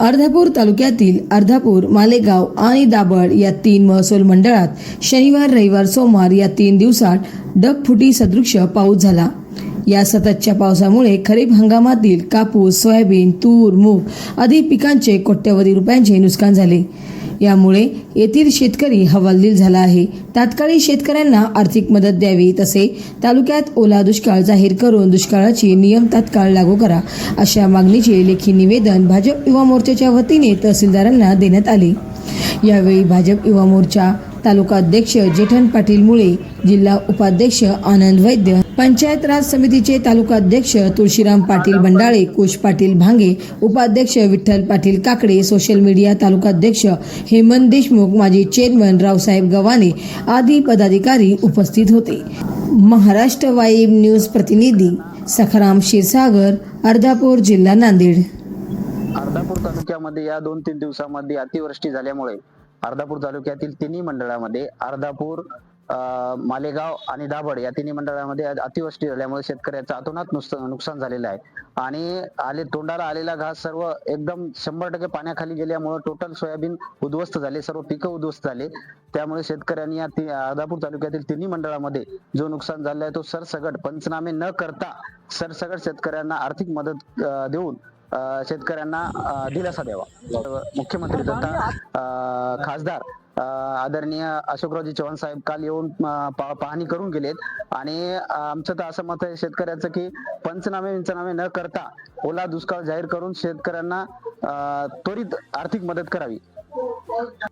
अर्धापूर तालुक्यातील अर्धापूर मालेगाव आणि दाभड या तीन महसूल मंडळात शनिवार रविवार सोमवार या तीन दिवसात ढगफुटी सदृश पाऊस झाला. या सततच्या पावसामुळे खरीप हंगामातील कापूस सोयाबीन तूर मूग आदी पिकांचे कोट्यवधी रुपयांचे नुकसान झाले. यामुळे येथील शेतकरी हवालदिल झाला आहे. तात्काळी शेतकऱ्यांना आर्थिक मदत द्यावी तसे तालुक्यात ओला दुष्काळ जाहीर करून दुष्काळाची नियम तात्काळ लागू करा अशा मागणीचे लेखी निवेदन भाजप युवा मोर्चाच्या वतीने तहसीलदारांना देण्यात आले. यावेळी भाजप युवा मोर्चा तालुका अध्यक्ष जेठन पाटील मुळे जिल्हा उपाध्यक्ष आनंद वैद्य पंचायत राज समितीचे तालुका अध्यक्ष तुळशीराम पाटील बंडाळे कुश पाटील भांगे उपाध्यक्ष विठ्ठल पाटील काकडे सोशल मीडिया तालुका अध्यक्ष हेमंत देशमुख माजी चेअरमन रावसाहेब गव्हाणे आदी पदाधिकारी उपस्थित होते. महाराष्ट्र वाईब न्यूज प्रतिनिधी सखाराम क्षीरसागर अर्धापूर जिल्हा नांदेड. अर्धापूर तालुक्यामध्ये या दोन तीन दिवसामध्ये अतिवृष्टी झाल्यामुळे अर्धापूर तालुक्यातील तिन्ही मंडळामध्ये अर्धापूर मालेगाव आणि दाभड या तिन्ही मंडळामध्ये अतिवृष्टी झाल्यामुळे शेतकऱ्याचं अतोनात नुकसान नुकसान झालेलं आहे. आणि आले तोंडाला आलेला घास सर्व एकदम शंभर टक्के पाण्याखाली गेल्यामुळे टोटल सोयाबीन उद्ध्वस्त झाले सर्व पिकं उद्ध्वस्त झाले. त्यामुळे शेतकऱ्यांनी या अर्धापूर तालुक्यातील तिन्ही मंडळामध्ये जो नुकसान झालेला आहे तो सरसगट पंचनामे न करता सरसगट शेतकऱ्यांना आर्थिक मदत देऊन शेतकऱ्यांना दिलासा द्यावा. मुख्यमंत्री तथा खासदार आदरणीय अशोकरावजी चव्हाण साहेब काल येऊन पाहणी करून गेलेत. आणि आमचं तर असं मत आहे शेतकऱ्याचं की पंचनामे विंचनामे न करता ओला दुष्काळ जाहीर करून शेतकऱ्यांना अं, त्वरित आर्थिक मदत करावी.